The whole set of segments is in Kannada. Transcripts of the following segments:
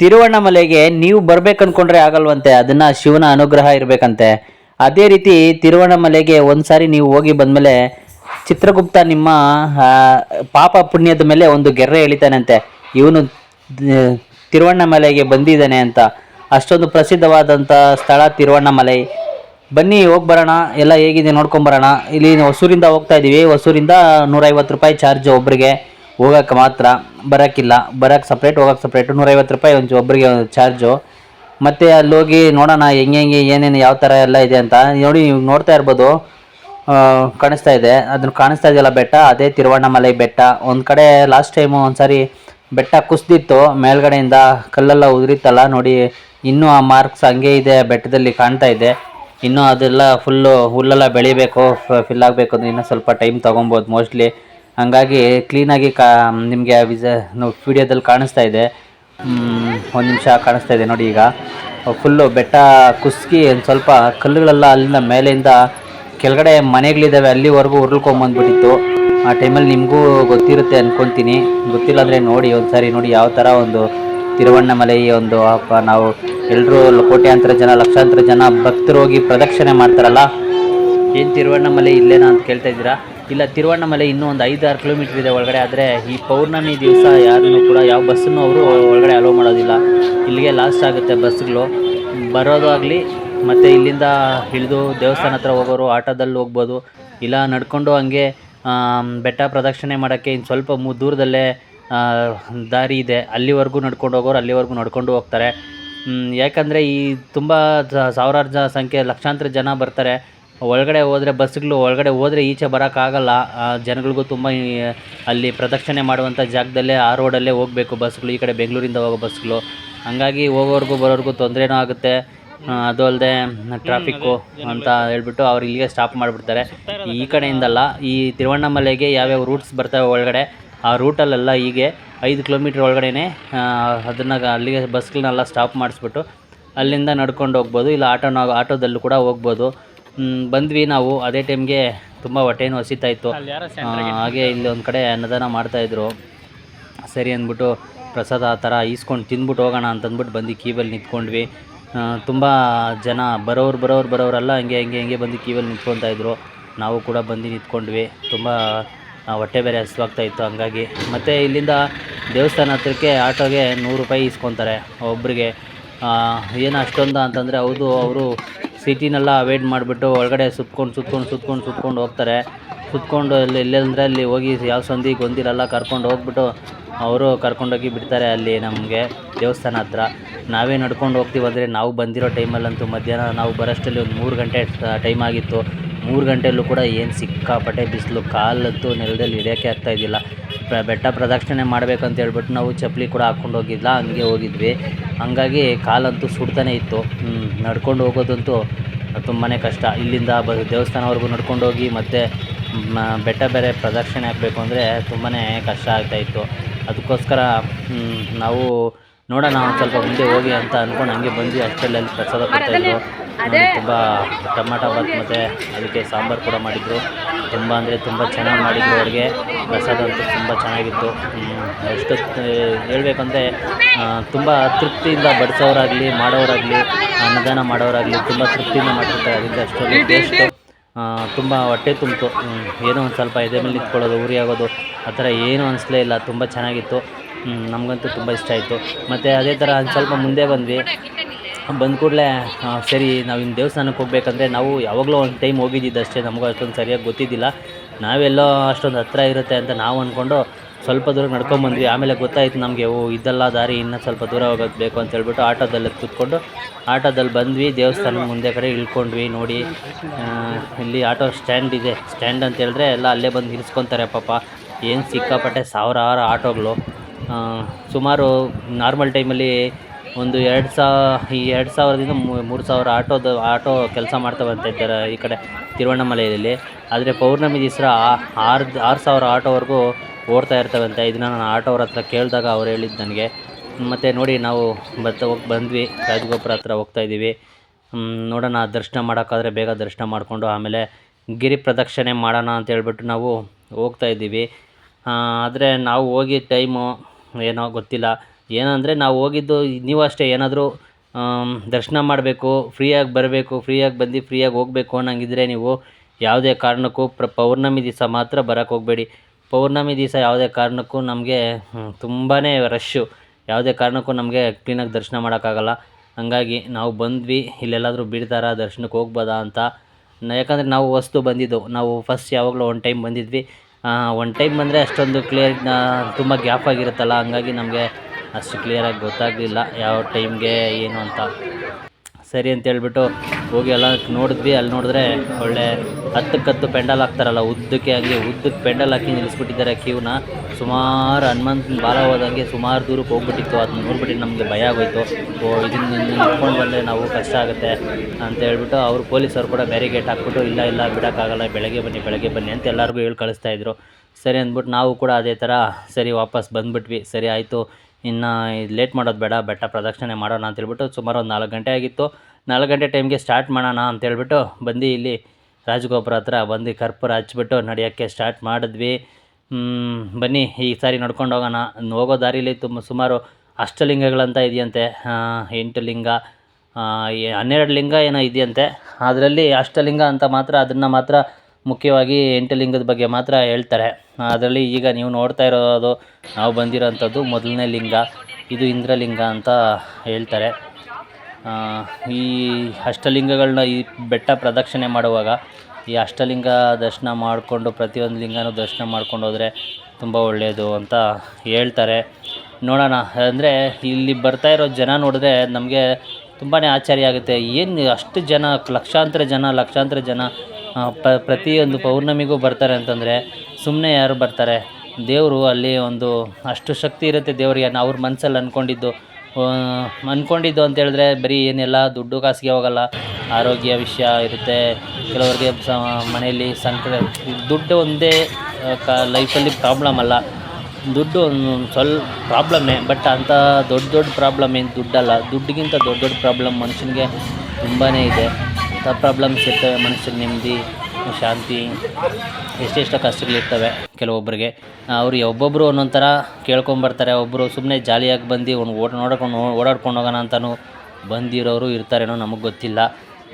ತಿರುವಣ್ಣಮಲೆಗೆ ನೀವು ಬರ್ಬೇಕು ಅನ್ಕೊಂಡ್ರೆ ಆಗಲ್ವಂತೆ, ಅದನ್ನ ಶಿವನ ಅನುಗ್ರಹ ಇರಬೇಕಂತೆ. ಅದೇ ರೀತಿ ತಿರುವಣ್ಣಮಲೆಗೆ ಒಂದ್ಸಾರಿ ನೀವು ಹೋಗಿ ಬಂದ್ಮೇಲೆ ಚಿತ್ರಗುಪ್ತ ನಿಮ್ಮ ಪಾಪ ಪುಣ್ಯದ ಮೇಲೆ ಒಂದು ಗೆರ್ರೆ ಎಳಿತಾನಂತೆ. ಇವನು ತಿರುವಣ್ಣಮಲೆಗೆ ಬಂದಿದ್ದಾನೆ ಅಂತ. ಅಷ್ಟೊಂದು ಪ್ರಸಿದ್ಧವಾದಂಥ ಸ್ಥಳ ತಿರುವಣ್ಣಮಲೆ. ಬನ್ನಿ, ಹೋಗಿ ಬರೋಣ. ಎಲ್ಲ ಹೇಗಿದೆ ನೋಡ್ಕೊಂಬರೋಣ ಇಲ್ಲಿ ಹೊಸೂರಿಂದ ಹೋಗ್ತಾ ಇದ್ದೀವಿ ಹೊಸೂರಿಂದ ನೂರೈವತ್ತು ರೂಪಾಯಿ ಚಾರ್ಜ್ ಒಬ್ರಿಗೆ. ಹೋಗಕ್ಕೆ ಮಾತ್ರ ಬರೋಕ್ಕಿಲ್ಲ. ಬರೋಕ್ಕೆ ಸಪ್ರೇಟ್ ಹೋಗೋಕ್ಕೆ ಸಪ್ರೇಟ್ ನೂರೈವತ್ತು ರೂಪಾಯಿ ಒಂದು ಒಬ್ಬರಿಗೆ ಒಂದು ಚಾರ್ಜು ಮತ್ತು ಅಲ್ಲಿ ಹೋಗಿ ನೋಡೋಣ, ಹೆಂಗೆ ಹೆಂಗೆ, ಏನೇನು, ಯಾವ ಥರ ಎಲ್ಲ ಇದೆ ಅಂತ. ನೋಡಿ, ನೀವು ನೋಡ್ತಾ ಇರ್ಬೋದು. ಕಾಣಿಸ್ತಾ ಇದೆ. ಅದನ್ನು ಕಾಣಿಸ್ತಾ ಇದೆಯಲ್ಲ ಬೆಟ್ಟ? ಅದೇ ತಿರುವಣ್ಣಮಲೈ ಬೆಟ್ಟ. ಒಂದು ಕಡೆ ಲಾಸ್ಟ್ ಟೈಮು ಒಂದ್ಸರಿ ಬೆಟ್ಟ ಕುಸ್ದಿತ್ತು. ಮೇಲ್ಗಡೆಯಿಂದ ಕಲ್ಲೆಲ್ಲ ಉದುರಿತ್ತಲ್ಲ. ನೋಡಿ, ಇನ್ನೂ ಆ ಮಾರ್ಕ್ಸ್ ಹಂಗೆ ಇದೆ ಬೆಟ್ಟದಲ್ಲಿ ಕಾಣ್ತಾ ಇದೆ. ಇನ್ನೂ ಅದೆಲ್ಲ ಫುಲ್ಲು ಹುಲ್ಲೆಲ್ಲ ಬೆಳಿಬೇಕು ಫಿಲ್ ಆಗಬೇಕು ಅಂದರೆ ಇನ್ನೂ ಸ್ವಲ್ಪ ಟೈಮ್ ತೊಗೊಬೋದು ಮೋಸ್ಟ್ಲಿ ಹಂಗಾಗಿ ಕ್ಲೀನಾಗಿ ಕಾ ನಿಮಗೆ ವಿಸ ವಿಡಿಯೋದಲ್ಲಿ ಕಾಣಿಸ್ತಾ ಇದೆ. ಒಂದು ನಿಮಿಷ ಕಾಣಿಸ್ತಾ ಇದೆ ನೋಡಿ ಈಗ. ಫುಲ್ಲು ಬೆಟ್ಟ ಕುಸ್ಕಿ ಒಂದು ಸ್ವಲ್ಪ ಕಲ್ಲುಗಳೆಲ್ಲ ಅಲ್ಲಿಂದ ಮೇಲೆಯಿಂದ ಕೆಳಗಡೆ ಮನೆಗಳಿದ್ದಾವೆ ಅಲ್ಲಿವರೆಗೂ ಉರುಳ್ಕೊಂಬಂದ್ಬಿಟ್ಟಿತ್ತು ಆ ಟೈಮಲ್ಲಿ ನಿಮಗೂ ಗೊತ್ತಿರುತ್ತೆ ಅಂದ್ಕೊಳ್ತೀನಿ ಗೊತ್ತಿಲ್ಲ ಅಂದರೆ ನೋಡಿ, ಒಂದ್ಸಾರಿ ನೋಡಿ ಯಾವ ಥರ ಒಂದು ತಿರುವಣ್ಣಮಲೈ ಒಂದು, ಅಪ್ಪ, ನಾವು ಎಲ್ಲರೂ ಕೋಟ್ಯಾಂತರ ಜನ, ಲಕ್ಷಾಂತರ ಜನ ಭಕ್ತರು ಹೋಗಿ ಪ್ರದಕ್ಷಿಣೆ ಮಾಡ್ತಾರಲ್ಲ? ಏನು ತಿರುವಣ್ಣಮಲೈ ಇಲ್ಲೇನಾ ಅಂತ ಕೇಳ್ತಾ ಇದ್ದೀರಾ? ಇಲ್ಲ, ತಿರುವಣ್ಣಾಮಲೆ ಇನ್ನೂ ಒಂದು ಐದಾರು ಕಿಲೋಮೀಟ್ರ್ ಇದೆ ಒಳಗಡೆ, ಆದರೆ ಈ ಪೌರ್ಣಮಿ ದಿವಸ ಯಾರನ್ನೂ ಕೂಡ, ಯಾವ ಬಸ್ಸನ್ನು ಅವರು ಒಳಗಡೆ ಅಲೋ ಮಾಡೋದಿಲ್ಲ. ಇಲ್ಲಿಗೆ ಲಾಸ್ಟ್ ಆಗುತ್ತೆ ಬಸ್ಗಳು ಬರೋದಾಗಲಿ ಮತ್ತು ಇಲ್ಲಿಂದ ಇಳಿದು ದೇವಸ್ಥಾನ ಹತ್ರ ಹೋಗೋರು, ಆಟೋದಲ್ಲಿ ಹೋಗ್ಬೋದು. ಇಲ್ಲ, ನಡ್ಕೊಂಡು ಹಂಗೆ ಬೆಟ್ಟ ಪ್ರದಕ್ಷಿಣೆ ಮಾಡೋಕ್ಕೆ ಇನ್ನು ಸ್ವಲ್ಪ ಮು, ದೂರದಲ್ಲೇ ದಾರಿ ಇದೆ. ಅಲ್ಲಿವರೆಗೂ ನಡ್ಕೊಂಡು ಹೋಗೋರು, ಅಲ್ಲಿವರೆಗೂ ನಡ್ಕೊಂಡು ಹೋಗ್ತಾರೆ. ಯಾಕಂದರೆ ಈ ತುಂಬ ಸಾವಿರಾರು ಜ ಸಂಖ್ಯೆ, ಲಕ್ಷಾಂತರ ಜನ ಬರ್ತಾರೆ. ಒಳಗಡೆ ಹೋದರೆ, ಬಸ್ಗಳು ಒಳಗಡೆ ಹೋದರೆ ಈಚೆ ಬರೋಕ್ಕಾಗಲ್ಲ. ಜನಗಳಿಗೂ ತುಂಬ ಅಲ್ಲಿ ಪ್ರದಕ್ಷಿಣೆ ಮಾಡುವಂಥ ಜಾಗದಲ್ಲೇ, ಆ ರೋಡಲ್ಲೇ ಹೋಗಬೇಕು ಬಸ್ಗಳು, ಈ ಕಡೆ ಬೆಂಗಳೂರಿಂದ ಹೋಗೋ ಬಸ್ಗಳು. ಹಂಗಾಗಿ ಹೋಗೋರ್ಗೂ ಬರೋರ್ಗೂ ತೊಂದರೆನೂ ಆಗುತ್ತೆ. ಅದು ಅಲ್ಲದೆ ಟ್ರಾಫಿಕ್ಕು ಅಂತ ಹೇಳ್ಬಿಟ್ಟು ಅವ್ರು ಇಲ್ಲಿಗೆ ಸ್ಟಾಪ್ ಮಾಡಿಬಿಡ್ತಾರೆ. ಈ ಕಡೆಯಿಂದಲ್ಲ, ಈ ತಿರುವಣ್ಣಾಮಲೆಗೆ ಯಾವ್ಯಾವ ರೂಟ್ಸ್ ಬರ್ತವೆ ಒಳಗಡೆ, ಆ ರೂಟಲ್ಲೆಲ್ಲ ಹೀಗೆ ಐದು ಕಿಲೋಮೀಟ್ರ್ ಒಳಗಡೆ ಅದನ್ನು ಅಲ್ಲಿಗೆ ಬಸ್ಗಳನ್ನೆಲ್ಲ ಸ್ಟಾಪ್ ಮಾಡಿಸ್ಬಿಟ್ಟು ಅಲ್ಲಿಂದ ನಡ್ಕೊಂಡು ಹೋಗ್ಬೋದು, ಇಲ್ಲ ಆಟೋನ, ಆಟೋದಲ್ಲೂ ಕೂಡ ಹೋಗ್ಬೋದು. ಬಂದ್ವಿ ನಾವು. ಅದೇ ಟೈಮ್ಗೆ ತುಂಬ ಹೊಟ್ಟೆನೂ ಹಸಿತಾ ಇತ್ತು. ಹಾಗೆ ಇಲ್ಲಿ ಒಂದು ಕಡೆ ಅನ್ನದಾನ ಮಾಡ್ತಾಯಿದ್ರು ಸರಿ ಅಂದ್ಬಿಟ್ಟು ಪ್ರಸಾದ ಆ ಥರ ಈಸ್ಕೊಂಡು ತಿಂದ್ಬಿಟ್ಟು ಹೋಗೋಣ ಅಂತಂದ್ಬಿಟ್ಟು ಬಂದು ಕೀವಲ್ಲಿ ನಿಂತ್ಕೊಂಡ್ವಿ. ತುಂಬ ಜನ ಬರೋರು ಬರೋರು ಬರೋರೆಲ್ಲ ಹಂಗೆ ಹಂಗೆ ಹಂಗೆ ಬಂದು ಕೀವಲ್ಲಿ ನಿಂತ್ಕೊತಾಯಿದ್ರು ನಾವು ಕೂಡ ಬಂದು ನಿಂತ್ಕೊಂಡ್ವಿ. ತುಂಬ ಹೊಟ್ಟೆ ಬೇರೆ ಹಸಿವಾಗ್ತಾ ಇತ್ತು ಹಂಗಾಗಿ. ಮತ್ತು ಇಲ್ಲಿಂದ ದೇವಸ್ಥಾನ ಹತ್ರಕ್ಕೆ ಆಟೋಗೆ ನೂರು ರೂಪಾಯಿ ಇಸ್ಕೊತಾರೆ ಒಬ್ರಿಗೆ. ಏನು ಅಷ್ಟೊಂದು ಅಂತಂದರೆ ಹೌದು ಅವರು ಸಿಟಿನೆಲ್ಲ ಅವಾಯ್ಡ್ ಮಾಡಿಬಿಟ್ಟು ಒಳಗಡೆ ಸುತ್ಕೊಂಡು ಸುತ್ಕೊಂಡು ಸುತ್ಕೊಂಡು ಸುತ್ಕೊಂಡು ಹೋಗ್ತಾರೆ. ಸುತ್ಕೊಂಡು ಅಲ್ಲಿ ಎಲ್ಲೆಂದ್ರೆ ಅಲ್ಲಿ ಹೋಗಿ ಯಾವ ಸಂದಿಗೆ ಗೊಂದಿರಲ್ಲ ಕರ್ಕೊಂಡು ಹೋಗ್ಬಿಟ್ಟು ಅವರು ಕರ್ಕೊಂಡೋಗಿ ಬಿಡ್ತಾರೆ ಅಲ್ಲಿ ನಮಗೆ ದೇವಸ್ಥಾನ ಹತ್ರ. ನಾವೇ ನಡ್ಕೊಂಡು ಹೋಗ್ತೀವಿ ಅಂದರೆ ನಾವು ಬಂದಿರೋ ಟೈಮಲ್ಲಂತೂ ಮಧ್ಯಾಹ್ನ ನಾವು ಬರೋಷ್ಟರಲ್ಲಿ ಒಂದು ಮೂರು ಗಂಟೆ ಟೈಮ್ ಆಗಿತ್ತು. ಮೂರು ಗಂಟೆಯಲ್ಲೂ ಕೂಡ ಏನು ಸಿಕ್ಕಾಪಟ್ಟೆ ಬಿಸಿಲು, ಕಾಲಂತೂ ನೆಲದಲ್ಲಿ ಹಿಡಿಯೋಕ್ಕೆ ಆಗ್ತಾ ಇದ್ದಿಲ್ಲ. ಬೆಟ್ಟ ಪ್ರದಕ್ಷಿಣೆ ಮಾಡಬೇಕಂತ ಹೇಳ್ಬಿಟ್ಟು ನಾವು ಚಪ್ಪಲಿ ಕೂಡ ಹಾಕ್ಕೊಂಡು ಹೋಗಿಲ್ಲ ಹಂಗೆ ಹೋಗಿದ್ವಿ. ಹಂಗಾಗಿ ಕಾಲಂತೂ ಸುಡ್ತಾನೆ ಇತ್ತು. ನಡ್ಕೊಂಡು ಹೋಗೋದಂತೂ ತುಂಬಾ ಕಷ್ಟ. ಇಲ್ಲಿಂದ ಬ, ದೇವಸ್ಥಾನವರೆಗೂ ನಡ್ಕೊಂಡು ಹೋಗಿ ಮತ್ತೆ ಬೆಟ್ಟ ಬೇರೆ ಪ್ರದಕ್ಷಿಣೆ ಹಾಕಬೇಕು ಅಂದರೆ ತುಂಬಾ ಕಷ್ಟ ಆಗ್ತಾಯಿತ್ತು ಅದಕ್ಕೋಸ್ಕರ ನಾವು ನೋಡೋಣ ಒಂದು ಸ್ವಲ್ಪ ಮುಂದೆ ಹೋಗಿ ಅಂತ ಅಂದ್ಕೊಂಡು ಹಂಗೆ ಬಂದ್ವಿ. ಅಷ್ಟರಲ್ಲಿ ಪ್ರಸಾದ ಕೊಡ್ತಾಯಿದ್ರು ತುಂಬ ಟೊಮಾಟೊ ಬಾತ್ ಮತ್ತು ಅದಕ್ಕೆ ಸಾಂಬಾರು ಕೂಡ ಮಾಡಿದರು. ತುಂಬ ಅಂದರೆ ತುಂಬ ಚೆನ್ನಾಗಿ ಮಾಡಿದ್ರು ಅವ್ರಿಗೆ. ಪ್ರಸಾದ ಅಂತೂ ತುಂಬ ಚೆನ್ನಾಗಿತ್ತು. ಎಷ್ಟು ಹೇಳಬೇಕಂದ್ರೆ ತುಂಬ ತೃಪ್ತಿಯಿಂದ ಬಡಿಸೋರಾಗಲಿ ಮಾಡೋರಾಗಲಿ ಅನ್ನದಾನ ಮಾಡೋರಾಗಲಿ ತುಂಬ ತೃಪ್ತಿಯಿಂದ ಮಾಡಿರ್ತಾರೆ ಅದರಿಂದ ಅಷ್ಟೊಂದು ಟೇಸ್ಟು ತುಂಬ ಹೊಟ್ಟೆ ತುಂಬಿತು. ಏನೋ ಒಂದು ಸ್ವಲ್ಪ ಎದೆ ಮೇಲೆ ನಿಂತ್ಕೊಳ್ಳೋದು ಉರಿ ಆಗೋದು ಆ ಥರ ಏನೂ ಅನಿಸ್ಲೇ ಇಲ್ಲ. ತುಂಬ ಚೆನ್ನಾಗಿತ್ತು. ನಮಗಂತೂ ತುಂಬ ಇಷ್ಟ ಆಯಿತು. ಮತ್ತು ಅದೇ ಥರ ಒಂದು ಸ್ವಲ್ಪ ಮುಂದೆ ಬಂದ್ವಿ. ಬಂದ ಕೂಡಲೇ ಸರಿ, ನಾವು ಇನ್ನು ದೇವಸ್ಥಾನಕ್ಕೆ ಹೋಗ್ಬೇಕಂದ್ರೆ ನಾವು ಯಾವಾಗಲೂ ಒಂದು ಟೈಮ್ ಹೋಗಿದ್ದಿದ್ದು ಅಷ್ಟೇ ನಮಗೂ ಅಷ್ಟೊಂದು ಸರಿಯಾಗಿ ಗೊತ್ತಿದ್ದಿಲ್ಲ. ನಾವೆಲ್ಲೋ ಅಷ್ಟೊಂದು ಹತ್ತಿರ ಇರುತ್ತೆ ಅಂತ ನಾವು ಅಂದ್ಕೊಂಡು ಸ್ವಲ್ಪ ದೂರ ನಡ್ಕೊಂಬಂದ್ವಿ ಆಮೇಲೆ ಗೊತ್ತಾಯಿತು ನಮಗೆ, ಓ, ಇದೆಲ್ಲ ದಾರಿ ಇನ್ನೂ ಸ್ವಲ್ಪ ದೂರ ಹೋಗೋದು ಬೇಕು ಅಂತ ಹೇಳ್ಬಿಟ್ಟು ಆಟೋದಲ್ಲಿ ಕೂತ್ಕೊಂಡು, ಆಟೋದಲ್ಲಿ ಬಂದ್ವಿ. ದೇವಸ್ಥಾನ ಮುಂದೆ ಕಡೆ ಇಳ್ಕೊಂಡ್ವಿ, ನೋಡಿ ಇಲ್ಲಿ ಆಟೋ ಸ್ಟ್ಯಾಂಡ್ ಇದೆ. ಸ್ಟ್ಯಾಂಡ್ ಅಂತ ಹೇಳಿದ್ರೆ ಎಲ್ಲ ಅಲ್ಲೇ ಬಂದು ನಿಲ್ಲಿಸ್ಕೊತಾರೆ ಪಾಪ. ಏನು ಸಿಕ್ಕಾಪಟ್ಟೆ ಸಾವಿರಾರು ಆಟೋಗಳು. ಸುಮಾರು ನಾರ್ಮಲ್ ಟೈಮಲ್ಲಿ ಒಂದು ಎರಡು ಸಾವಿರ ಈ ಎರಡು ಸಾವಿರದಿಂದ ಮೂರು ಸಾವಿರ ಆಟೋದ, ಆಟೋ ಕೆಲಸ ಮಾಡ್ತಾ ಬರ್ತಾ ಇದ್ದಾರೆ ಈ ಕಡೆ ತಿರುವಣ್ಣಾಮಲೆಯಲ್ಲಿ. ಆದರೆ ಪೌರ್ಣಮಿ ದಿವಸ ಆರು ಆರು ಸಾವಿರ ಆಟೋವರೆಗೂ ಓಡ್ತಾ ಇರ್ತವಂತೆ ಇದನ್ನ ನಾನು ಆಟೋವ್ರ ಹತ್ರ ಕೇಳಿದಾಗ ಅವ್ರು ಹೇಳಿದ್ದು ನನಗೆ. ಮತ್ತು ನೋಡಿ ನಾವು ಬರ್ತಾ ಹೋಗಿ, ಬಂದ್ವಿ, ರಾಜಗೋಪುರ ಹತ್ರ ಹೋಗ್ತಾ ಇದ್ದೀವಿ. ನೋಡೋಣ, ದರ್ಶನ ಮಾಡೋಕ್ಕಾದ್ರೆ ಬೇಗ ದರ್ಶನ ಮಾಡಿಕೊಂಡು ಆಮೇಲೆ ಗಿರಿ ಪ್ರದಕ್ಷಿಣೆ ಮಾಡೋಣ ಅಂತ ಹೇಳ್ಬಿಟ್ಟು ನಾವು ಹೋಗ್ತಾ ಇದ್ದೀವಿ. ಆದರೆ ನಾವು ಹೋಗಿ ಟೈಮು ಏನೋ ಗೊತ್ತಿಲ್ಲ. ಏನಂದರೆ ನಾವು ಹೋಗಿದ್ದು, ನೀವು ಅಷ್ಟೇ ಏನಾದರೂ ದರ್ಶನ ಮಾಡಬೇಕು, ಫ್ರೀಯಾಗಿ ಬರಬೇಕು, ಫ್ರೀಯಾಗಿ ಬಂದು ಫ್ರೀಯಾಗಿ ಹೋಗಬೇಕು ಅನ್ನಂಗಿದ್ರೆ ನೀವು ಯಾವುದೇ ಕಾರಣಕ್ಕೂ ಪ್ರ, ಪೌರ್ಣಮಿ ದಿವಸ ಮಾತ್ರ ಬರೋಕ್ಕೆ ಹೋಗಬೇಡಿ. ಪೌರ್ಣಮಿ ದಿವಸ ಯಾವುದೇ ಕಾರಣಕ್ಕೂ ನಮಗೆ ತುಂಬಾ ರಶ್ಶು ಯಾವುದೇ ಕಾರಣಕ್ಕೂ ನಮಗೆ ಕ್ಲೀನಾಗಿ ದರ್ಶನ ಮಾಡೋಕ್ಕಾಗಲ್ಲ. ಹಂಗಾಗಿ ನಾವು ಬಂದ್ವಿ, ಇಲ್ಲೆಲ್ಲಾದರೂ ಬಿಡ್ತಾರಾ ದರ್ಶನಕ್ಕೆ ಹೋಗ್ಬೋದಾ ಅಂತ. ಯಾಕಂದರೆ ನಾವು ವಸ್ತು ಬಂದಿದ್ದು, ನಾವು ಫಸ್ಟ್ ಯಾವಾಗಲೂ ಒನ್ ಟೈಮ್ ಬಂದಿದ್ವಿ. ಒನ್ ಟೈಮ್ ಬಂದರೆ ಅಷ್ಟೊಂದು ಕ್ಲಿಯರ್ ತುಂಬ ಗ್ಯಾಪ್ ಆಗಿರುತ್ತಲ್ಲ, ಹಂಗಾಗಿ ನಮಗೆ ಅಷ್ಟು ಕ್ಲಿಯರಾಗಿ ಗೊತ್ತಾಗಲಿಲ್ಲ ಯಾವ ಟೈಮ್ಗೆ ಏನು ಅಂತ. ಸರಿ ಅಂತ ಹೇಳ್ಬಿಟ್ಟು ಹೋಗಿ ಎಲ್ಲ ನೋಡಿದ್ವಿ. ಅಲ್ಲಿ ನೋಡಿದ್ರೆ ಒಳ್ಳೆ ಹತ್ತಕ್ಕತ್ತು ಪೆಂಡಲ್ ಹಾಕ್ತಾರಲ್ಲ, ಉದ್ದಕ್ಕೆ ಆಗಲಿ, ಉದ್ದಕ್ಕೆ ಪೆಂಡಲ್ ಹಾಕಿ ನಿಲ್ಲಿಸ್ಬಿಟ್ಟಿದ್ದಾರೆ ಕ್ಯೂನ. ಸುಮಾರು ಹನುಮಂತನ ಬಾಲ ಹೋದಂಗೆ ಸುಮಾರು ದೂರಕ್ಕೆ ಹೋಗ್ಬಿಟ್ಟಿತ್ತು. ಅದನ್ನ ನೋಡ್ಬಿಟ್ಟು ನಮಗೆ ಭಯ ಆಗೋಯ್ತು. ಓ, ಇದನ್ನ ನಿಂತ್ಕೊಂಡು ಬಂದರೆ ನಾವು ಕಷ್ಟ ಆಗುತ್ತೆ ಅಂತ ಹೇಳ್ಬಿಟ್ಟು ಅವರು ಪೊಲೀಸರು ಕೂಡ ಬ್ಯಾರಿಗೇಟ್ ಹಾಕ್ಬಿಟ್ಟು, ಇಲ್ಲ ಇಲ್ಲ, ಬಿಡೋಕ್ಕಾಗಲ್ಲ, ಬೆಳಗ್ಗೆ ಬನ್ನಿ ಬೆಳಗ್ಗೆ ಬನ್ನಿ ಅಂತ ಎಲ್ಲರಿಗೂ ಹೇಳಿ ಕಳಿಸ್ತಾ ಇದ್ರು. ಸರಿ ಅಂದ್ಬಿಟ್ಟು ನಾವು ಕೂಡ ಅದೇ ಥರ ಸರಿ ವಾಪಸ್ ಬಂದುಬಿಟ್ವಿ. ಸರಿ, ಆಯಿತು. ಇನ್ನು ಲೇಟ್ ಮಾಡೋದು ಬೇಡ, ಬೆಟ್ಟ ಪ್ರದಕ್ಷಿಣೆ ಮಾಡೋಣ ಅಂತ ಹೇಳ್ಬಿಟ್ಟು ಸುಮಾರು ಒಂದು ನಾಲ್ಕು ಗಂಟೆ ಆಗಿತ್ತು. ನಾಲ್ಕು ಗಂಟೆ ಟೈಮ್ಗೆ ಸ್ಟಾರ್ಟ್ ಮಾಡೋಣ ಅಂತ ಹೇಳ್ಬಿಟ್ಟು ಬಂದು ಇಲ್ಲಿ ರಾಜಗೋಪುರ ಹತ್ರ ಬಂದು ಕರ್ಪೂರ ಹಚ್ಚಿಬಿಟ್ಟು ನಡೆಯೋಕ್ಕೆ ಸ್ಟಾರ್ಟ್ ಮಾಡಿದ್ವಿ. ಬನ್ನಿ ಈ ಸಾರಿ ನಡ್ಕೊಂಡು ಹೋಗೋಣ. ಹೋಗೋ ದಾರಿಲಿ ತುಂಬ ಸುಮಾರು ಅಷ್ಟಲಿಂಗಗಳಂತ ಇದೆಯಂತೆ. ಎಂಟು ಲಿಂಗ ಹನ್ನೆರಡು ಲಿಂಗ ಏನೋ ಇದೆಯಂತೆ. ಅದರಲ್ಲಿ ಅಷ್ಟಲಿಂಗ ಅಂತ ಮಾತ್ರ, ಅದನ್ನು ಮಾತ್ರ ಮುಖ್ಯವಾಗಿ ಎಂಟು ಲಿಂಗದ ಬಗ್ಗೆ ಮಾತ್ರ ಹೇಳ್ತಾರೆ. ಅದರಲ್ಲಿ ಈಗ ನೀವು ನೋಡ್ತಾ ಇರೋದು ನಾವು ಬಂದಿರೋಂಥದ್ದು ಮೊದಲನೇ ಲಿಂಗ, ಇದು ಇಂದ್ರಲಿಂಗ ಅಂತ ಹೇಳ್ತಾರೆ. ಈ ಅಷ್ಟಲಿಂಗಗಳನ್ನ ಈ ಬೆಟ್ಟ ಪ್ರದಕ್ಷಿಣೆ ಮಾಡುವಾಗ ಈ ಅಷ್ಟಲಿಂಗ ದರ್ಶನ ಮಾಡಿಕೊಂಡು ಪ್ರತಿಯೊಂದು ಲಿಂಗನೂ ದರ್ಶನ ಮಾಡ್ಕೊಂಡು ಹೋದರೆ ತುಂಬ ಒಳ್ಳೆಯದು ಅಂತ ಹೇಳ್ತಾರೆ. ನೋಡೋಣ, ಅಂದರೆ ಇಲ್ಲಿ ಬರ್ತಾ ಇರೋ ಜನ ನೋಡಿದ್ರೆ ನಮಗೆ ತುಂಬಾ ಆಶ್ಚರ್ಯ ಆಗುತ್ತೆ. ಏನು ಅಷ್ಟು ಜನ ಲಕ್ಷಾಂತರ ಜನ ಲಕ್ಷಾಂತರ ಜನ ಪ, ಪ್ರತಿಯೊಂದು ಪೌರ್ಣಮಿಗೂ ಬರ್ತಾರೆ ಅಂತಂದರೆ ಸುಮ್ಮನೆ ಯಾರು ಬರ್ತಾರೆ? ದೇವರು ಅಲ್ಲಿ ಒಂದು ಅಷ್ಟು ಶಕ್ತಿ ಇರುತ್ತೆ ದೇವರಿಗೆ. ಅವ್ರ ಮನಸ್ಸಲ್ಲಿ ಅಂದ್ಕೊಂಡಿದ್ದು ಅಂದ್ಕೊಂಡಿದ್ದು ಅಂತ ಹೇಳಿದ್ರೆ ಬರೀ ಏನೆಲ್ಲ ದುಡ್ಡು ಕಾಸಿಗೆ ಹೋಗಲ್ಲ. ಆರೋಗ್ಯ ವಿಷಯ ಇರುತ್ತೆ. ಕೆಲವರಿಗೆ ಸ, ಮನೆಯಲ್ಲಿ ಸಂಕಟ, ದುಡ್ಡು ಒಂದೇ ಕ ಲೈಫಲ್ಲಿ ಪ್ರಾಬ್ಲಮ್ ಅಲ್ಲ. ದುಡ್ಡು ಒಂದು ಸ್ವಲ್ಪ ಪ್ರಾಬ್ಲಮ್ಮೇ ಬಟ್ ಅಂಥ ದೊಡ್ಡ ದೊಡ್ಡ ಪ್ರಾಬ್ಲಮ್ ಏನು ದುಡ್ಡಲ್ಲ. ದುಡ್ಡಿಗಿಂತ ದೊಡ್ಡ ದೊಡ್ಡ ಪ್ರಾಬ್ಲಮ್ ಮನುಷ್ಯನಿಗೆ ತುಂಬಾ ಇದೆ. ಪ್ರಾಬ್ಲಮ್ಸ್ ಇರ್ತವೆ, ಮನಸ್ಸಿಗೆ ನೆಮ್ಮದಿ, ಶಾಂತಿ ಎಷ್ಟೆಷ್ಟೋ ಕಷ್ಟಗಳಿರ್ತವೆ ಕೆಲವೊಬ್ಬರಿಗೆ. ಅವ್ರು ಒಬ್ಬೊಬ್ಬರು ಒಂದೊಂದು ಥರ ಕೇಳ್ಕೊಂಬರ್ತಾರೆ ಒಬ್ಬರು ಸುಮ್ಮನೆ ಜಾಲಿಯಾಗಿ ಬಂದು ಒಂದು ಓಡ್, ನೋಡ್ಕೊಂಡು ಓಡಾಡ್ಕೊಂಡು ಹೋಗೋಣ ಅಂತಲೂ ಬಂದಿರೋರು ಇರ್ತಾರೇನೋ ನಮಗೆ ಗೊತ್ತಿಲ್ಲ.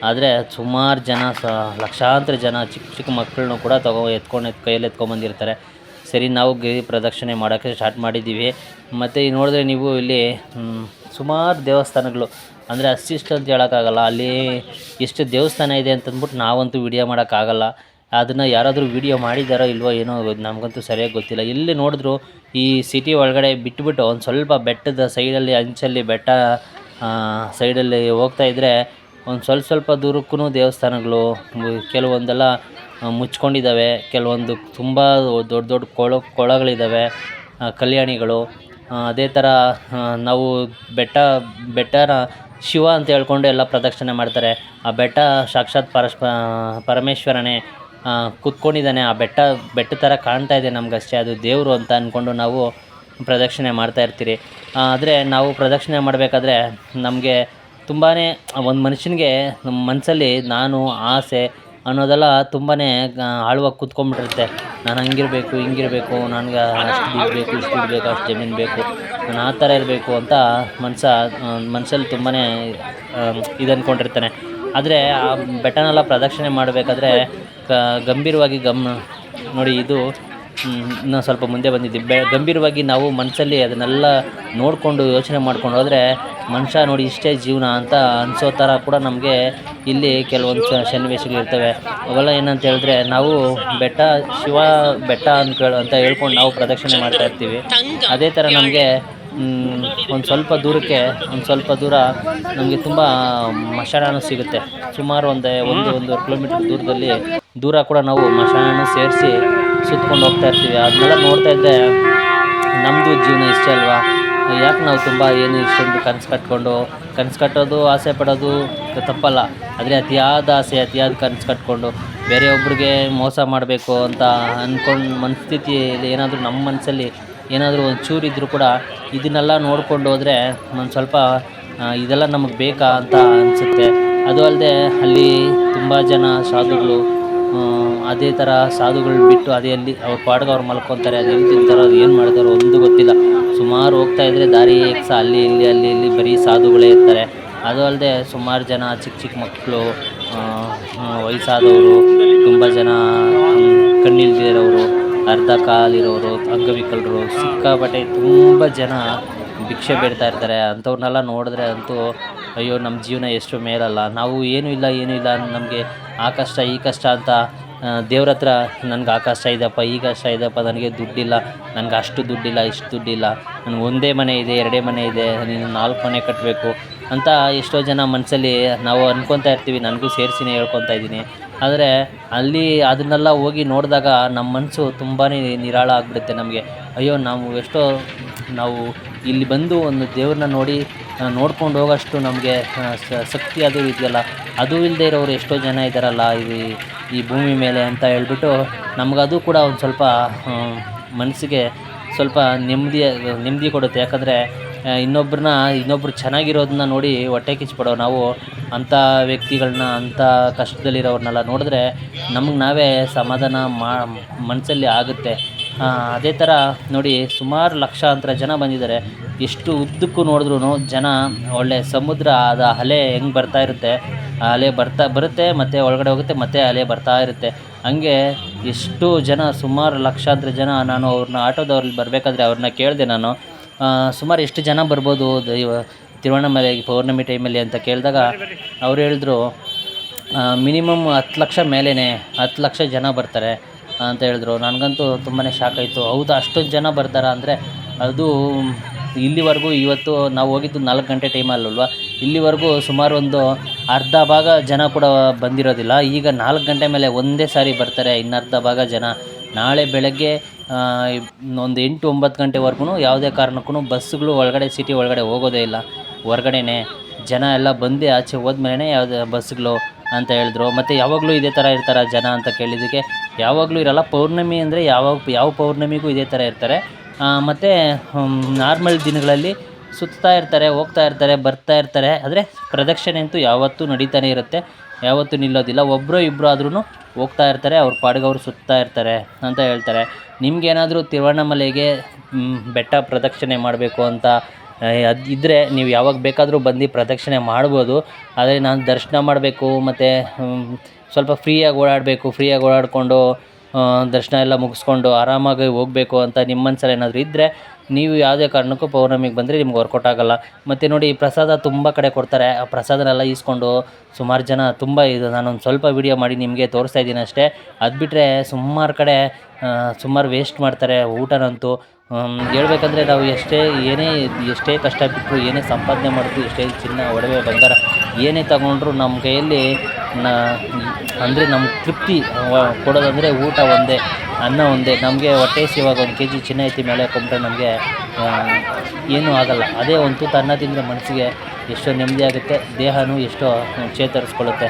ಆದರೆ ಸುಮಾರು ಜನ ಸ, ಲಕ್ಷಾಂತರ ಜನ ಚಿಕ್ಕ ಚಿಕ್ಕ ಮಕ್ಕಳನ್ನು ಕೂಡ ತಗೋ, ಎತ್ಕೊಂಡು, ಎತ್, ಕೈಯಲ್ಲಿ ಎತ್ಕೊಂಬಂದಿರ್ತಾರೆ ಸರಿ, ನಾವು ಗಿರಿ ಪ್ರದಕ್ಷಿಣೆ ಮಾಡೋಕ್ಕೆ ಸ್ಟಾರ್ಟ್ ಮಾಡಿದ್ದೀವಿ. ಮತ್ತು ನೋಡಿದ್ರೆ ನೀವು ಇಲ್ಲಿ ಸುಮಾರು ದೇವಸ್ಥಾನಗಳು ಅಂದರೆ ಅಷ್ಟಿಷ್ಟು ಅಂತ ಹೇಳೋಕ್ಕಾಗಲ್ಲ. ಅಲ್ಲಿ ಎಷ್ಟು ದೇವಸ್ಥಾನ ಇದೆ ಅಂತಂದ್ಬಿಟ್ಟು ನಾವಂತೂ ವಿಡಿಯೋ ಮಾಡೋಕ್ಕಾಗಲ್ಲ. ಅದನ್ನು ಯಾರಾದರೂ ವಿಡಿಯೋ ಮಾಡಿದ್ದಾರೋ ಇಲ್ವೋ ಏನೋ ನಮಗಂತೂ ಸರಿಯಾಗಿ ಗೊತ್ತಿಲ್ಲ. ಎಲ್ಲಿ ನೋಡಿದ್ರು ಈ ಸಿಟಿ ಒಳಗಡೆ ಬಿಟ್ಬಿಟ್ಟು ಒಂದು ಸ್ವಲ್ಪ ಬೆಟ್ಟದ ಸೈಡಲ್ಲಿ, ಅಂಚಲ್ಲಿ ಬೆಟ್ಟ ಸೈಡಲ್ಲಿ ಹೋಗ್ತಾ ಇದ್ದರೆ ಒಂದು ಸ್ವಲ್ಪ ಸ್ವಲ್ಪ ದೂರಕ್ಕೂ ದೇವಸ್ಥಾನಗಳು ಕೆಲವೊಂದೆಲ್ಲ ಮುಚ್ಕೊಂಡಿದ್ದಾವೆ ಕೆಲವೊಂದು ತುಂಬ ದೊಡ್ಡ ದೊಡ್ಡ ಕೊಳ ಕೊಳಗಳಿದ್ದಾವೆ ಕಲ್ಯಾಣಿಗಳು. ಅದೇ ಥರ ನಾವು ಬೆಟ್ಟ ಬೆಟ್ಟನ ಶಿವ ಅಂತ ಹೇಳ್ಕೊಂಡು ಎಲ್ಲ ಪ್ರದಕ್ಷಿಣೆ ಮಾಡ್ತಾರೆ. ಆ ಬೆಟ್ಟ ಸಾಕ್ಷಾತ್ ಪರಶ್ ಪರಮೇಶ್ವರನೇ ಕೂತ್ಕೊಂಡಿದ್ದಾನೆ. ಆ ಬೆಟ್ಟ ಬೆಟ್ಟ ಥರ ಕಾಣ್ತಾ ಇದೆ ನಮಗಷ್ಟೇ. ಅದು ದೇವರು ಅಂತ ಅಂದ್ಕೊಂಡು ನಾವು ಪ್ರದಕ್ಷಿಣೆ ಮಾಡ್ತಾ ಇರ್ತೀರಿ. ಆದರೆ ನಾವು ಪ್ರದಕ್ಷಿಣೆ ಮಾಡಬೇಕಾದ್ರೆ ನಮಗೆ ತುಂಬಾ ಒಂದು ಮನುಷ್ಯನಿಗೆ ನಮ್ಮ ಮನಸ್ಸಲ್ಲಿ ನಾನು ಆಸೆ ಅನ್ನೋದೆಲ್ಲ ತುಂಬಾ ಆಳವಾಗಿ ಕೂತ್ಕೊಂಡ್ಬಿಟ್ಟಿರುತ್ತೆ. ನಾನು ಹಂಗಿರಬೇಕು, ಹಿಂಗಿರಬೇಕು, ನನಗೆ ಅಷ್ಟು ದುಡ್ಡು ಇಷ್ಟು ಅಷ್ಟು ಜಮೀನು ಬೇಕು. ನಾನು ಆ ಥರ ಇರಬೇಕು ಅಂತ ಮನ್ಸ ಮನಸ್ಸಲ್ಲಿ ತುಂಬಾ ಇದು ಅಂದ್ಕೊಂಡಿರ್ತಾನೆ ಆದರೆ ಆ ಬೆಟ್ಟನೆಲ್ಲ ಪ್ರದಕ್ಷಿಣೆ ಮಾಡಬೇಕಾದ್ರೆ ಗಂಭೀರವಾಗಿ ಗಮ್, ನೋಡಿ ಇದು ಇನ್ನೂ ಸ್ವಲ್ಪ ಮುಂದೆ ಬಂದಿದ್ದೆ ಬೆ, ಗಂಭೀರವಾಗಿ ನಾವು ಮನಸ್ಸಲ್ಲಿ ಅದನ್ನೆಲ್ಲ ನೋಡಿಕೊಂಡು ಯೋಚನೆ ಮಾಡ್ಕೊಂಡು ಹೋದರೆ ಮನುಷ್ಯ ನೋಡಿ ಇಷ್ಟೇ ಜೀವನ ಅಂತ ಅನಿಸೋ ಥರ ಕೂಡ ನಮಗೆ ಇಲ್ಲಿ ಕೆಲವೊಂದು ಸನ್ನಿವೇಶಗಳು ಸನ್ನಿವೇಶಗಳಿರ್ತವೆ ಅವೆಲ್ಲ ಏನಂತ ಹೇಳಿದ್ರೆ ನಾವು ಬೆಟ್ಟ, ಶಿವ ಬೆಟ್ಟ ಅಂತ ಅಂತ ಹೇಳ್ಕೊಂಡು ನಾವು ಪ್ರದಕ್ಷಿಣೆ ಮಾಡ್ತಾ ಇರ್ತೀವಿ. ಅದೇ ಥರ ನಮಗೆ ಒಂದು ಸ್ವಲ್ಪ ದೂರಕ್ಕೆ, ಒಂದು ಸ್ವಲ್ಪ ದೂರ ನಮಗೆ ತುಂಬ ಮಶಾಲಾನು ಸಿಗುತ್ತೆ. ಸುಮಾರು ಒಂದು ಒಂದು, ಒಂದೂವರೆ ಕಿಲೋಮೀಟ್ರ್ ದೂರದಲ್ಲಿ ದೂರ ಕೂಡ ನಾವು ಮಶಾಲನ ಸೇರಿಸಿ ಸುತ್ಕೊಂಡು ಹೋಗ್ತಾ ಇರ್ತೀವಿ. ಅದನ್ನೆಲ್ಲ ನೋಡ್ತಾ ಇದ್ದೆ ನಮ್ಮದು ಜೀವನ ಇಷ್ಟೇ ಅಲ್ವಾ? ಯಾಕೆ ನಾವು ತುಂಬ ಏನು ಇಷ್ಟೊಂದು ಕನಸು ಕಟ್ಕೊಂಡು, ಕನಸು ಕಟ್ಟೋದು, ಆಸೆ ಪಡೋದು ತಪ್ಪಲ್ಲ. ಆದರೆ ಅತಿಯಾದ ಆಸೆ, ಅತಿಯಾದ ಕನಸು ಕಟ್ಕೊಂಡು ಬೇರೆಯೊಬ್ಬರಿಗೆ ಮೋಸ ಮಾಡಬೇಕು ಅಂತ ಅಂದ್ಕೊಂಡು ಮನಸ್ಥಿತಿಯಲ್ಲಿ ಏನಾದರೂ ನಮ್ಮ ಮನಸ್ಸಲ್ಲಿ ಏನಾದರೂ ಒಂದು ಚೂರು ಇದ್ದರೂ ಕೂಡ ಇದನ್ನೆಲ್ಲ ನೋಡ್ಕೊಂಡು ಹೋದರೆ ಒಂದು ಸ್ವಲ್ಪ ಇದೆಲ್ಲ ನಮಗೆ ಬೇಕಾ ಅಂತ ಅನಿಸುತ್ತೆ. ಅದು ಅಲ್ಲದೆ ಅಲ್ಲಿ ತುಂಬ ಜನ ಸಾಧುಗಳು ಅದೇ ಥರ ಸಾಧುಗಳು ಬಿಟ್ಟು ಅದೇ ಅಲ್ಲಿ ಅವ್ರ ಪಾಡ್ಗೆ ಅವ್ರು ಮಲ್ಕೊತಾರೆ, ಅದು ಎಲ್ಲಿ ತಿಂತಾರೋ ಅದು ಏನು ಮಾಡ್ತಾರೋ ಒಂದು ಗೊತ್ತಿಲ್ಲ. ಸುಮಾರು ಹೋಗ್ತಾ ಇದ್ದರೆ ದಾರಿ ಸಹ ಅಲ್ಲಿ, ಇಲ್ಲಿ ಅಲ್ಲಿ, ಇಲ್ಲಿ ಬರೀ ಸಾಧುಗಳೇ ಇರ್ತಾರೆ. ಅದು ಅಲ್ಲದೆ ಸುಮಾರು ಜನ ಚಿಕ್ಕ ಚಿಕ್ಕ ಮಕ್ಕಳು ವಯಸ್ಸಾದವರು, ತುಂಬ ಜನ ಕಣ್ಣಿಲ್ದಿರೋರು ಅರ್ಧ ಕಾಲಿರೋರು, ಅಂಗವಿಕಲರು, ಸಿಕ್ಕಾಪಟ್ಟೆ ತುಂಬ ಜನ ಭಿಕ್ಷೆ ಬೇಡ್ತಾ ಇರ್ತಾರೆ. ಅಂಥವ್ರನ್ನೆಲ್ಲ ನೋಡಿದ್ರೆ ಅಂತೂ, ಅಯ್ಯೋ, ನಮ್ಮ ಜೀವನ ಎಷ್ಟು ಮೇಲಲ್ಲ. ನಾವು ಏನೂ ಇಲ್ಲ ಏನೂ ಇಲ್ಲ ನಮಗೆ ಆ ಕಷ್ಟ, ಈ ಕಷ್ಟ ಅಂತ ದೇವ್ರ ಹತ್ರ ನನಗೆ ಆ ಕಷ್ಟ ಇದೆಯಪ್ಪ, ಈ ಕಷ್ಟ ಇದೆಯಪ್ಪ, ನನಗೆ ದುಡ್ಡಿಲ್ಲ, ನನಗೆ ಅಷ್ಟು ದುಡ್ಡಿಲ್ಲ, ಇಷ್ಟು ದುಡ್ಡಿಲ್ಲ. ನನಗೆ ಒಂದೇ ಮನೆ ಇದೆ, ಎರಡೇ ಮನೆ ಇದೆ, ನೀನು ನಾಲ್ಕು ಮನೆ ಕಟ್ಟಬೇಕು. ಅಂತ ಎಷ್ಟೋ ಜನ ಮನಸ್ಸಲ್ಲಿ ನಾವು ಅಂದ್ಕೊತಾ ಇರ್ತೀವಿ, ನನಗೂ ಸೇರಿಸಿನೇ ಹೇಳ್ಕೊತಾ ಇದ್ದೀನಿ. ಆದರೆ ಅಲ್ಲಿ ಅದನ್ನೆಲ್ಲ ಹೋಗಿ ನೋಡಿದಾಗ ನಮ್ಮ ಮನಸ್ಸು ತುಂಬಾ ನಿರಾಳ ಆಗಿಬಿಡುತ್ತೆ ನಮಗೆ. ಅಯ್ಯೋ, ನಾವು ಎಷ್ಟೋ, ನಾವು ಇಲ್ಲಿ ಬಂದು ಒಂದು ದೇವ್ರನ್ನ ನೋಡಿ ನೋಡ್ಕೊಂಡು ಹೋಗೋಷ್ಟು ನಮಗೆ ಶಕ್ತಿ ಅದು ಇದೆಯಲ್ಲ. ಅದು ಇಲ್ಲದೆ ಇರೋರು ಎಷ್ಟೋ ಜನ ಇದ್ದಾರಲ್ಲ ಈ ಈ ಭೂಮಿ ಮೇಲೆ ಅಂತ ಹೇಳ್ಬಿಟ್ಟು ನಮಗದು ಕೂಡ ಒಂದು ಸ್ವಲ್ಪ ಮನಸ್ಸಿಗೆ ಸ್ವಲ್ಪ ನೆಮ್ಮದಿ ನೆಮ್ಮದಿ ಕೊಡುತ್ತೆ. ಯಾಕಂದರೆ ಇನ್ನೊಬ್ಬರನ್ನ ಇನ್ನೊಬ್ರು ಚೆನ್ನಾಗಿರೋದನ್ನ ನೋಡಿ ಹೊಟ್ಟೆ ಕಿಚ್ಚಿಪಡೋ ನಾವು ಅಂಥ ವ್ಯಕ್ತಿಗಳನ್ನ ಅಂಥ ಕಷ್ಟದಲ್ಲಿರೋರನ್ನೆಲ್ಲ ನೋಡಿದ್ರೆ ನಮ್ಗೆ ನಾವೇ ಸಮಾಧಾನ ಮಾ ಮನಸ್ಸಲ್ಲಿ ಆಗುತ್ತೆ. ಅದೇ ಥರ ನೋಡಿ ಸುಮಾರು ಲಕ್ಷಾಂತರ ಜನ ಬಂದಿದ್ದಾರೆ. ಎಷ್ಟು ಉದ್ದಕ್ಕೂ ನೋಡಿದ್ರು ಜನ ಒಳ್ಳೆ ಸಮುದ್ರ ಅದ ಅಲೆ ಹೆಂಗೆ ಬರ್ತಾ ಇರುತ್ತೆ. ಆ ಅಲೆ ಬರ್ತಾ ಬರುತ್ತೆ, ಮತ್ತು ಒಳಗಡೆ ಹೋಗುತ್ತೆ, ಮತ್ತೆ ಅಲೆ ಬರ್ತಾ ಇರುತ್ತೆ. ಹಂಗೆ ಎಷ್ಟು ಜನ, ಸುಮಾರು ಲಕ್ಷಾಂತರ ಜನ ನಾನು ಅವ್ರನ್ನ ಆಟೋದವ್ರಲ್ಲಿ ಬರಬೇಕಾದ್ರೆ ಅವ್ರನ್ನ ಕೇಳಿದೆ ನಾನು. ಸುಮಾರು ಎಷ್ಟು ಜನ ಬರ್ಬೋದು ದೈವ ತಿರುವಣ್ಣಾಮಲೆ ಪೌರ್ಣಮಿ ಟೈಮಲ್ಲಿ ಅಂತ ಕೇಳಿದಾಗ ಅವ್ರು ಹೇಳಿದ್ರು ಮಿನಿಮಮ್ ಹತ್ತು ಲಕ್ಷ ಮೇಲೇ ಹತ್ತು ಲಕ್ಷ ಜನ ಬರ್ತಾರೆ ಅಂತ ಹೇಳಿದ್ರು. ನನಗಂತೂ ತುಂಬಾ ಶಾಕ್ ಆಯಿತು. ಹೌದು, ಅಷ್ಟೊಂದು ಜನ ಬರ್ತಾರಾ ಅಂದರೆ ಅದು ಇಲ್ಲಿವರೆಗೂ ಇವತ್ತು ನಾವು ಹೋಗಿದ್ದು ನಾಲ್ಕು ಗಂಟೆ ಟೈಮಲ್ಲಲ್ವ ಇಲ್ಲಿವರೆಗೂ ಸುಮಾರು ಒಂದು ಅರ್ಧ ಭಾಗ ಜನ ಕೂಡ ಬಂದಿರೋದಿಲ್ಲ. ಈಗ ನಾಲ್ಕು ಗಂಟೆ ಮೇಲೆ ಒಂದೇ ಸಾರಿ ಬರ್ತಾರೆ ಇನ್ನರ್ಧ ಭಾಗ ಜನ. ನಾಳೆ ಬೆಳಗ್ಗೆ ಒಂದು ಎಂಟು ಒಂಬತ್ತು ಗಂಟೆವರೆಗೂ ಯಾವುದೇ ಕಾರಣಕ್ಕೂ ಬಸ್ಸುಗಳು ಒಳಗಡೆ, ಸಿಟಿ ಒಳಗಡೆ ಹೋಗೋದೇ ಇಲ್ಲ. ಹೊರ್ಗಡೆನೇ ಜನ ಎಲ್ಲ ಬಂದು ಆಚೆ ಹೋದ್ಮೇಲೆ ಯಾವುದೇ ಬಸ್ಸುಗಳು ಅಂತ ಹೇಳಿದ್ರು. ಮತ್ತು ಯಾವಾಗಲೂ ಇದೇ ಥರ ಇರ್ತಾರೆ ಜನ ಅಂತ ಕೇಳಿದ್ದಕ್ಕೆ, ಯಾವಾಗಲೂ ಇರಲ್ಲ. ಪೌರ್ಣಮಿ ಅಂದರೆ ಯಾವಾಗ ಯಾವ ಪೌರ್ಣಮಿಗೂ ಇದೇ ಥರ ಇರ್ತಾರೆ. ಮತ್ತು ನಾರ್ಮಲ್ ದಿನಗಳಲ್ಲಿ ಸುತ್ತಾ ಇರ್ತಾರೆ, ಹೋಗ್ತಾ ಇರ್ತಾರೆ, ಬರ್ತಾ ಇರ್ತಾರೆ. ಆದರೆ ಪ್ರದಕ್ಷಿಣೆ ಅಂತೂ ಯಾವತ್ತೂ ನಡೀತಾನೆ ಇರುತ್ತೆ. ಯಾವತ್ತೂ ನಿಲ್ಲೋದಿಲ್ಲ. ಒಬ್ಬರು ಇಬ್ಬರು ಆದ್ರೂ ಹೋಗ್ತಾ ಇರ್ತಾರೆ, ಅವ್ರ ಪಾಡಿಗೆ ಅವ್ರು ಸುತ್ತಾ ಇರ್ತಾರೆ ಅಂತ ಹೇಳ್ತಾರೆ. ನಿಮ್ಗೇನಾದರೂ ತಿರುವಣ್ಣಾಮಲೆಗೆ ಬೆಟ್ಟ ಪ್ರದಕ್ಷಿಣೆ ಮಾಡಬೇಕು ಅಂತ ಅದು ಇದ್ದರೆ ನೀವು ಯಾವಾಗ ಬೇಕಾದರೂ ಬಂದು ಪ್ರದಕ್ಷಿಣೆ ಮಾಡ್ಬೋದು. ಆದರೆ ನಾನು ದರ್ಶನ ಮಾಡಬೇಕು, ಮತ್ತು ಸ್ವಲ್ಪ ಫ್ರೀಯಾಗಿ ಓಡಾಡಬೇಕು, ಫ್ರೀಯಾಗಿ ಓಡಾಡಿಕೊಂಡು ದರ್ಶನ ಎಲ್ಲ ಮುಗಿಸ್ಕೊಂಡು ಆರಾಮಾಗಿ ಹೋಗಬೇಕು ಅಂತ ನಿಮ್ಮ ಏನಾದರೂ ಇದ್ದರೆ ನೀವು ಯಾವುದೇ ಕಾರಣಕ್ಕೂ ಪೌರ್ಣಮಿಗೆ ಬಂದರೆ ನಿಮ್ಗೆ ವರ್ಕೌಟ್ ಆಗೋಲ್ಲ. ಮತ್ತು ನೋಡಿ ಪ್ರಸಾದ ತುಂಬ ಕಡೆ ಕೊಡ್ತಾರೆ. ಆ ಪ್ರಸಾದನೆಲ್ಲ ಈಸ್ಕೊಂಡು ಸುಮಾರು ಜನ ತುಂಬ ಇದು, ನಾನೊಂದು ಸ್ವಲ್ಪ ವೀಡಿಯೋ ಮಾಡಿ ನಿಮಗೆ ತೋರಿಸ್ತಾ ಇದ್ದೀನಿ ಅಷ್ಟೇ. ಅದು ಬಿಟ್ಟರೆ ಸುಮಾರು ಕಡೆ ಸುಮಾರು ವೇಸ್ಟ್ ಮಾಡ್ತಾರೆ ಊಟನಂತೂ. ಹೇಳ್ಬೇಕಂದ್ರೆ ನಾವು ಎಷ್ಟೇ, ಏನೇ, ಎಷ್ಟೇ ಕಷ್ಟ ಬಿಟ್ಟರು ಏನೇ ಸಂಪಾದನೆ ಮಾಡಿದ್ರು, ಎಷ್ಟೇ ಚಿನ್ನ, ಒಡವೆ, ಬಂಗಾರ ಏನೇ ತಗೊಂಡ್ರು ನಮ್ಮ ಕೈಯಲ್ಲಿ ನ ಅಂದರೆ ನಮ್ಗೆ ತೃಪ್ತಿ ಕೊಡೋದಂದರೆ ಊಟ ಒಂದೇ, ಅನ್ನ ಒಂದೇ. ನಮಗೆ ಹೊಟ್ಟೆ ಇವಾಗ ಒಂದು ಕೆ ಜಿ ಚಿನ್ನ ಐತಿ, ಮೇಲೆ ಹಾಕೊಂಡ್ರೆ ನಮಗೆ ಏನೂ ಆಗಲ್ಲ. ಅದೇ ಒಂದು ತುತ್ತು ಅನ್ನ ತಿಂದರೆ ಮನಸ್ಸಿಗೆ ಎಷ್ಟೋ ನೆಮ್ಮದಿ ಆಗುತ್ತೆ, ದೇಹನೂ ಎಷ್ಟೋ ಚೇತರಿಸ್ಕೊಳ್ಳುತ್ತೆ.